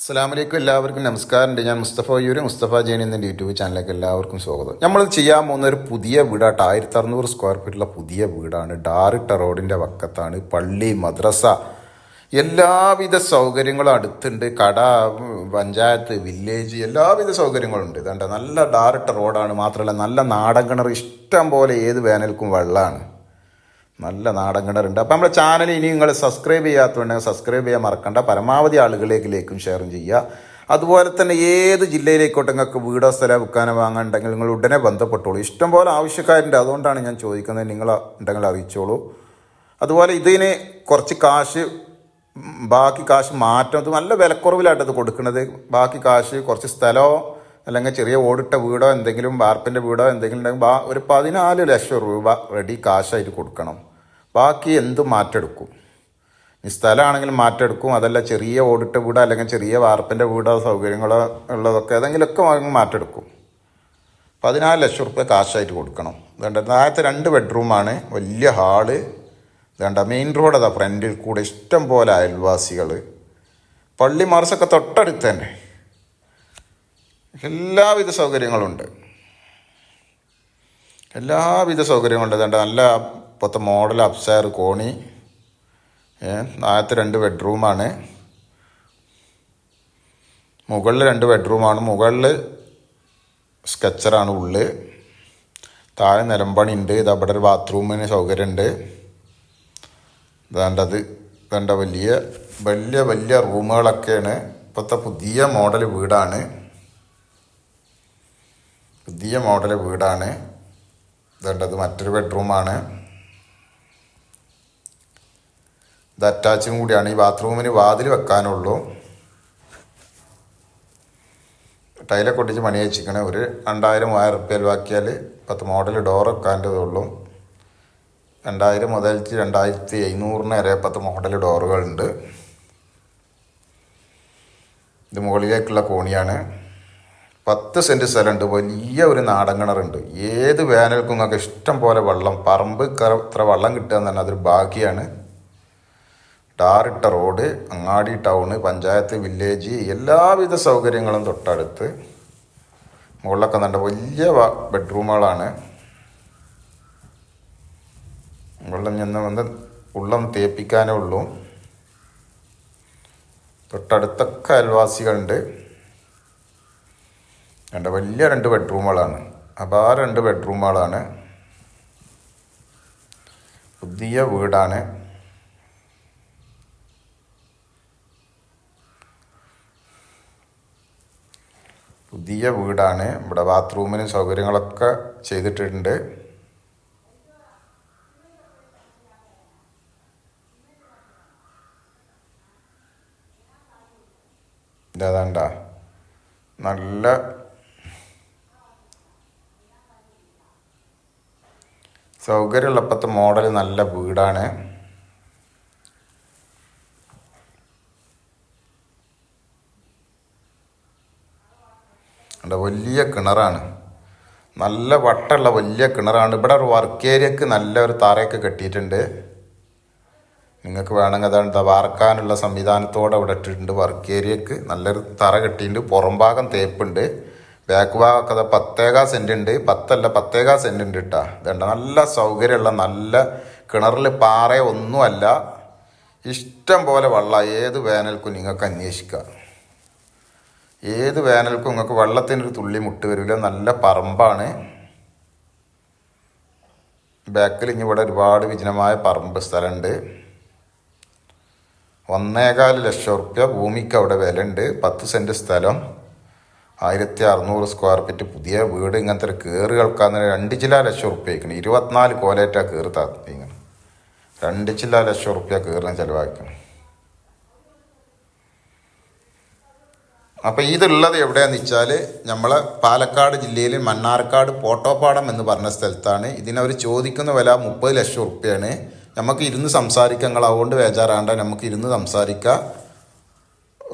അസ്സാമലൈക്കും എല്ലാവർക്കും നമസ്കാരം ഞാൻ മുസ്തഫ യൂര് മുസ്തഫ ജൈൻ എന്ന യൂട്യൂബ് ചാനലിലേക്ക് എല്ലാവർക്കും സ്വാഗതം. നമ്മൾ ചെയ്യാൻ പോകുന്ന ഒരു പുതിയ വീടാട്ട് ആയിരത്തി അറുന്നൂറ് സ്ക്വയർ ഫീറ്റുള്ള പുതിയ വീടാണ്. ഡാറിട്ട റോഡിന്റെ വക്കത്താണ് പള്ളി മദ്രസ. എല്ലാവിധ സൗകര്യങ്ങളും അടുത്തുണ്ട്. കട പഞ്ചായത്ത് വില്ലേജ് എല്ലാവിധ സൗകര്യങ്ങളും ഉണ്ട് ഇതുണ്ട് നല്ല ഡാറിട്ട റോഡാണ്. മാത്രമല്ല നല്ല നാടൻ കിണർ ഇഷ്ടം പോലെ ഏത് വേനൽക്കും വെള്ളമാണ്. നല്ല നാടൻ കിണറുണ്ട്. അപ്പം നമ്മുടെ ചാനൽ ഇനി നിങ്ങൾ സബ്സ്ക്രൈബ് ചെയ്യാത്തതുണ്ടെങ്കിൽ സബ്സ്ക്രൈബ് ചെയ്യാൻ മറക്കണ്ട. പരമാവധി ആളുകളിലേക്കും ഷെയറും ചെയ്യുക. അതുപോലെ തന്നെ ഏത് ജില്ലയിലേക്കോട്ടെ നിങ്ങൾക്ക് വീടോ സ്ഥലം വിൽക്കാനോ വാങ്ങാനുണ്ടെങ്കിൽ നിങ്ങൾ ഉടനെ ബന്ധപ്പെട്ടോളൂ. ഇഷ്ടംപോലെ ആവശ്യക്കാരുണ്ട്. അതുകൊണ്ടാണ് ഞാൻ ചോദിക്കുന്നത്. നിങ്ങൾ ഉണ്ടെങ്കിൽ അറിയിച്ചോളൂ. അതുപോലെ ഇതിന് കുറച്ച് കാശ് ബാക്കി കാശ് മാറ്റം. നല്ല വിലക്കുറവിലായിട്ട് ഇത് കൊടുക്കുന്നത്. ബാക്കി കാശ് കുറച്ച് സ്ഥലമോ അല്ലെങ്കിൽ ചെറിയ ഓടിട്ട വീടോ എന്തെങ്കിലും വാർപ്പിന്റെ വീടോ എന്തെങ്കിലും ഉണ്ടെങ്കിൽ ഒരു പതിനാല് ലക്ഷം രൂപ റെഡി കാശായിട്ട് കൊടുക്കണം. ബാക്കി എന്തും മാറ്റെടുക്കും? ഈ സ്ഥലമാണെങ്കിലും മാറ്റെടുക്കും. അതല്ല ചെറിയ ഓടിട്ട വീടോ അല്ലെങ്കിൽ ചെറിയ വാർപ്പിന്റെ വീടോ സൗകര്യങ്ങളോ ഉള്ളതൊക്കെ ഏതെങ്കിലുമൊക്കെ മാറ്റെടുക്കും. പതിനാല് ലക്ഷം റുപ്യ കാശായിട്ട് കൊടുക്കണം. വേണ്ട താഴത്തെ രണ്ട് ബെഡ്റൂമാണ്. വലിയ ഹാൾ. വേണ്ട മെയിൻ റോഡ് അതാ ഫ്രണ്ടിൽ കൂടെ ഇഷ്ടം പോലെ അയൽവാസികൾ പള്ളി മാർസൊക്കെ തൊട്ടടുത്ത് തന്നെ. എല്ലാവിധ സൗകര്യങ്ങളുണ്ട്. എല്ലാവിധ സൗകര്യങ്ങളുണ്ട്. വേണ്ട നല്ല ഇപ്പോഴത്തെ മോഡൽ അപ്സയർ കോണി. താഴത്തെ രണ്ട് ബെഡ്റൂമാണ് മുകളിൽ രണ്ട് ബെഡ്റൂമാണ് മുകളിൽ സ്കെച്ചറാണ് ഉള്ളിൽ താഴെ നിലമ്പണി ഉണ്ട് ഇത് അവിടെ ഒരു ബാത്റൂമിന് സൗകര്യമുണ്ട് ഇതാണ്ടത് ഇതാണ്ട വലിയ വലിയ വലിയ റൂമുകളൊക്കെയാണ് ഇപ്പോഴത്തെ പുതിയ മോഡൽ വീടാണ്. പുതിയ മോഡൽ വീടാണ്. ഇതാണ്ടത് മറ്റൊരു ബെഡ്റൂമാണ് ഇത് അറ്റാച്ചും കൂടിയാണ്. ഈ ബാത്റൂമിന് വാതിൽ വെക്കാനുള്ളൂ. ടൈലൊക്കെ ഒട്ടിച്ച് മണി വെച്ചിരിക്കണേ ഒരു രണ്ടായിരം മൂവായിരം റുപ്യ ബാക്കിയാൽ പത്ത് മോഡൽ ഡോർ വെക്കാന്റെ ഉള്ളൂ. രണ്ടായിരം മുതൽ രണ്ടായിരത്തി എഴുന്നൂറിന് വരെ പത്ത് മോഡൽ ഡോറുകളുണ്ട്. ഇത് മുകളിലേക്കുള്ള കോണിയാണ്. പത്ത് സെന്റ് സ്ഥലമുണ്ട്. വലിയ ഒരു നാടൻ കിണറുണ്ട്. ഏത് വേനൽക്കും നിങ്ങൾക്ക് ഇഷ്ടം പോലെ വെള്ളം പറമ്പ് ഇത്ര വെള്ളം കിട്ടുക എന്ന് പറഞ്ഞാൽ അതൊരു ഭാഗ്യമാണ്. ടാറിട്ട റോഡ് അങ്ങാടി ടൗണ് പഞ്ചായത്ത് വില്ലേജ് എല്ലാവിധ സൗകര്യങ്ങളും തൊട്ടടുത്ത്. മുകളിലൊക്കെ നല്ല വലിയ ബെഡ്റൂമുകളാണ്. വെള്ളം ചെന്ന് വന്ന് ഉള്ളം തേപ്പിക്കാനേ ഉള്ളൂ. തൊട്ടടുത്തൊക്കെ അയൽവാസികളുണ്ട്. രണ്ട് വലിയ രണ്ട് ബെഡ്റൂമുകളാണ്. അപ്പോൾ ആ രണ്ട് ബെഡ്റൂമുകളാണ്. പുതിയ വീടാണ്. പുതിയ വീടാണ്. ഇവിടെ ബാത്റൂമിന് സൗകര്യങ്ങളൊക്കെ ചെയ്തിട്ടുണ്ട്. ഇതാണ്ട നല്ല സൗകര്യമുള്ളപ്പോഴത്തെ മോഡൽ നല്ല വീടാണ്. അവിടെ വലിയ കിണറാണ്. നല്ല വട്ടമുള്ള വലിയ കിണറാണ്. ഇവിടെ ഒരു വർക്ക് ഏരിയക്ക് നല്ല ഒരു തറയൊക്കെ കെട്ടിയിട്ടുണ്ട്. നിങ്ങൾക്ക് വേണമെങ്കിൽ അതാണ് വാർക്കാനുള്ള സംവിധാനത്തോടെ അവിടെ ഇട്ടിട്ടുണ്ട് വർക്ക് ഏരിയക്ക്. നല്ലൊരു തറ കെട്ടിയിട്ടുണ്ട്. പുറം ഭാഗം തേപ്പുണ്ട്. ബാക്ക് ഭാഗമൊക്കെ അത് പത്തേകാ സെന്റ് ഉണ്ട്. പത്തല്ല പത്തേകാ സെന്റ് ഉണ്ട് കേട്ടാ. ഇതുണ്ട് നല്ല സൗകര്യമുള്ള നല്ല കിണറിൽ പാറ ഒന്നുമല്ല ഇഷ്ടം പോലെ വെള്ളം. ഏത് വേനൽക്കും നിങ്ങൾക്ക് അന്വേഷിക്കാം. ഏത് വേനൽക്കും നിങ്ങൾക്ക് വെള്ളത്തിനൊരു തുള്ളി മുട്ട് വരില്ല നല്ല പറമ്പാണ്. ബാക്കിൽ ഇനി ഇവിടെ ഒരുപാട് വിജനമായ പറമ്പ് സ്ഥലമുണ്ട് ഒന്നേകാൽ ലക്ഷം റുപ്യ ഭൂമിക്ക് അവിടെ വിലയുണ്ട് പത്ത് സെന്റ് സ്ഥലം. ആയിരത്തി അറുന്നൂറ് സ്ക്വയർ ഫീറ്റ് പുതിയ വീട് ഇങ്ങനത്തെ ഒരു കയറ് കേൾക്കാന്ന് രണ്ട് ചില ലക്ഷം റുപ്യ ആയിക്കണം ഇരുപത്തിനാല് കോലേറ്റാ കയറി താത്തിങ്ങനെ രണ്ട് ചില ലക്ഷം റുപ്യ കയറിന് ചിലവാക്കണം അപ്പോൾ ഇതുള്ളത് എവിടെയാന്ന് വെച്ചാൽ നമ്മളെ പാലക്കാട് ജില്ലയിൽ മണ്ണാർക്കാട് പോട്ടോപ്പാടം എന്ന് പറഞ്ഞ സ്ഥലത്താണ്. ഇതിനവർ ചോദിക്കുന്ന വില മുപ്പത് ലക്ഷം ഉറുപ്പ്യാണ്. നമുക്ക് ഇരുന്ന് സംസാരിക്കാം നിങ്ങൾ അതുകൊണ്ട് വേജാറാണ്ട നമുക്ക് ഇരുന്ന് സംസാരിക്കാം.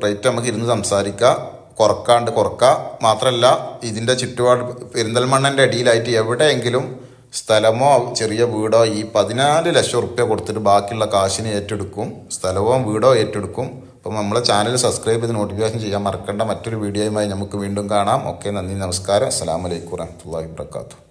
റേറ്റ് നമുക്ക് ഇരുന്ന് സംസാരിക്കാം. കുറക്കാണ്ട് കുറക്കാം. മാത്രമല്ല ഇതിന്റെ ചുറ്റുപാട് പെരിന്തൽമണ്ണന്റെ അടിയിലായിട്ട് എവിടെയെങ്കിലും സ്ഥലമോ ചെറിയ വീടോ ഈ പതിനാല് ലക്ഷം ഉറുപ്പ്യ കൊടുത്തിട്ട് ബാക്കിയുള്ള കാശിന് ഏറ്റെടുക്കും. സ്ഥലമോ വീടോ ഏറ്റെടുക്കും. അപ്പം നമ്മളെ ചാനൽ സബ്സ്ക്രൈബ് ചെയ്ത് നോട്ടിഫിക്കേഷൻ ചെയ്യാൻ മറക്കേണ്ട. മറ്റൊരു വീഡിയോയുമായി നമുക്ക് വീണ്ടും കാണാം. ഓക്കെ നന്ദി നമസ്കാരം. അസ്സാം വലൈക്കും വരഹമുല്ലാ വാബർക്കാത്തു